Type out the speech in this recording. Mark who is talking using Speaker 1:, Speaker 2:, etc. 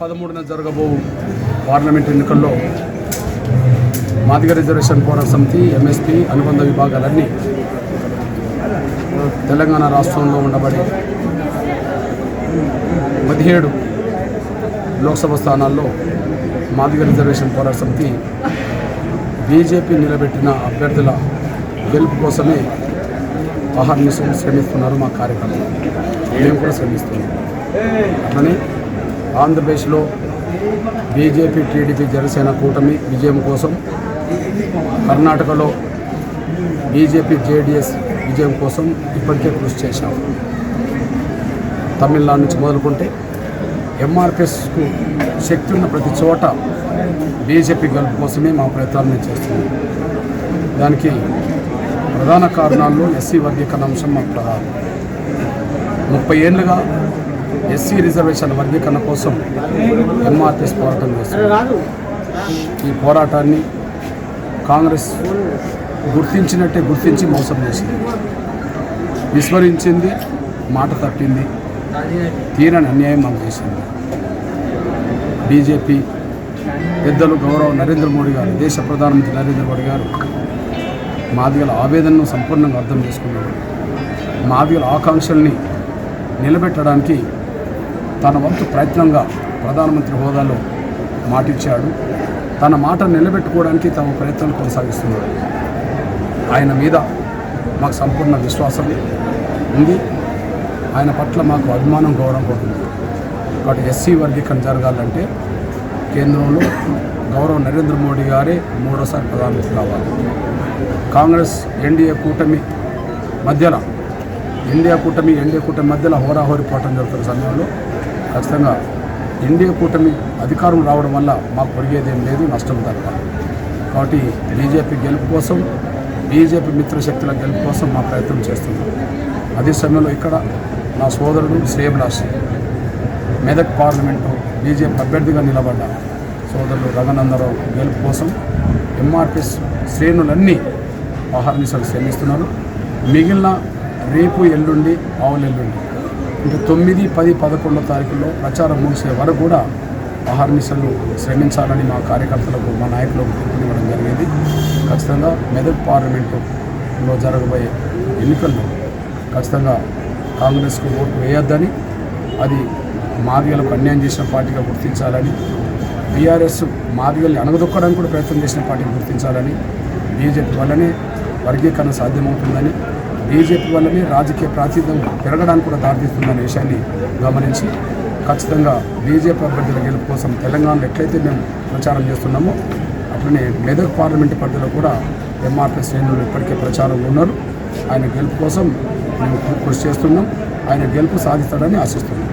Speaker 1: పదమూడున జరగబో పార్లమెంట్ ఎన్నికల్లో. మాదిగ రిజర్వేషన్ పోరాట సమితి ఎంఎస్పి అనుబంధ విభాగాలన్నీ తెలంగాణ రాష్ట్రంలో ఉండబడి పదిహేడు లోక్సభ స్థానాల్లో మాదిగ రిజర్వేషన్ పోరాట సమితి బీజేపీ నిలబెట్టిన అభ్యర్థుల గెలుపు కోసమే అహర్నిశం శ్రమిస్తున్నారు మా కార్యకర్తలు. మేము కూడా శ్రమిస్తున్నాం. అట్లనే ఆంధ్రప్రదేశ్లో బీజేపీ టీడీపీ జనసేన కూటమి విజయం కోసం కర్ణాటకలో బీజేపీ జేడీఎస్ విజయం కోసం ఇప్పటికే కృషి చేశాం. తమిళనాడు నుంచి మొదలుకుంటే ఎంఆర్పిఎస్కు శక్తి ఉన్న ప్రతి చోట బీజేపీ గెలుపు కోసమే మా ప్రయత్నాలు మేము చేస్తున్నాం. దానికి ప్రధాన కారణాల్లో ఎస్సీ వర్గీకరణ అంశం మా ప్రధానం. ముప్పై ఏళ్ళుగా ఎస్సీ రిజర్వేషన్ వర్గీకరణ కోసం ఎంఆర్టీఎస్ పోరాటం చేస్తుంది. ఈ పోరాటాన్ని కాంగ్రెస్ గుర్తించినట్టే గుర్తించి మోసం చేసింది. విస్మరించింది మాట తప్పింది తీరని అన్యాయం మనం చేసింది. బీజేపీ పెద్దలు గౌరవ నరేంద్ర మోడీ గారు దేశ ప్రధానమంత్రి నరేంద్ర మోడీ గారు మాదిగల ఆవేదనను సంపూర్ణంగా అర్థం చేసుకున్నారు. మాదిగల ఆకాంక్షల్ని నిలబెట్టడానికి తన వంతు ప్రయత్నంగా ప్రధానమంత్రి హోదాలో మాటిచ్చాడు. తన మాట నిలబెట్టుకోవడానికి తమ ప్రయత్నాలు కొనసాగిస్తున్నాడు. ఆయన మీద మాకు సంపూర్ణ విశ్వాసం ఉంది. ఆయన పట్ల మాకు అభిమానం గౌరవం పడుతుంది కాబట్టి ఎస్సీ వర్గీకరణ జరగాలంటే కేంద్రంలో గౌరవ నరేంద్ర మోడీ గారే మూడోసారి ప్రధానమంత్రి కావాలి. కాంగ్రెస్ ఎన్డీఏ కూటమి మధ్యలో ఇండియా కూటమి ఎన్డీఏ కూటమి మధ్యలో హోరాహోరి పోవటం జరుగుతున్న సమయంలో ఖచ్చితంగా ఎన్డీఏ కూటమి అధికారం రావడం వల్ల మాకు పొరిగేదేం లేదు నష్టం తప్ప. కాబట్టి బీజేపీ గెలుపు కోసం బీజేపీ మిత్రశక్తుల గెలుపు కోసం మా ప్రయత్నం చేస్తున్నాం. అదే సమయంలో ఇక్కడ నా సోదరుడు శ్రేయభిలాషి. మెదక్ పార్లమెంటు బీజేపీ అభ్యర్థిగా నిలబడ్డ సోదరుడు రఘునందరావు గెలుపు కోసం ఎంఆర్పిఎస్ శ్రేణులన్నీ ఆహర్నిశలు శ్రమిస్తున్నారు మిగిలిన రేపు ఎల్లుండి ఆవులు ఎల్లుండి ఇంకా తొమ్మిది పది పదకొండో తారీఖుల్లో ప్రచారం ముగిసే వరకు కూడా ఆహర్నిశలు శ్రమించాలని మా కార్యకర్తలకు మా నాయకులకు పిలుపునివ్వడం జరిగింది. ఖచ్చితంగా మెదక్ పార్లమెంటులో జరగబోయే ఎన్నికల్లో ఖచ్చితంగా కాంగ్రెస్కు ఓటు వేయొద్దని అది మాదిగలకు అన్యాయం చేసిన పార్టీగా గుర్తించాలని బీఆర్ఎస్ మాదిగల్ని అణగదొక్కడానికి కూడా ప్రయత్నం చేసిన పార్టీని గుర్తించాలని బీజేపీ వల్లనే వర్గీకరణ సాధ్యమవుతుందని బీజేపీ వల్లనే రాజకీయ ప్రాచీర్యం పెరగడానికి కూడా దారితీస్తుందనే విషయాన్ని గమనించి ఖచ్చితంగా బీజేపీ అభ్యర్థుల గెలుపు కోసం తెలంగాణలో ఎట్లయితే మేము ప్రచారం చేస్తున్నామో అట్లనే మెదక్ పార్లమెంట్ పరిధిలో కూడా ఎంఆర్పీ శ్రేణులు ఇప్పటికే ప్రచారంలో ఉన్నారు. ఆయన గెలుపు కోసం మేము కృషి చేస్తున్నాం. ఆయన గెలుపు సాధిస్తాడని ఆశిస్తున్నాం.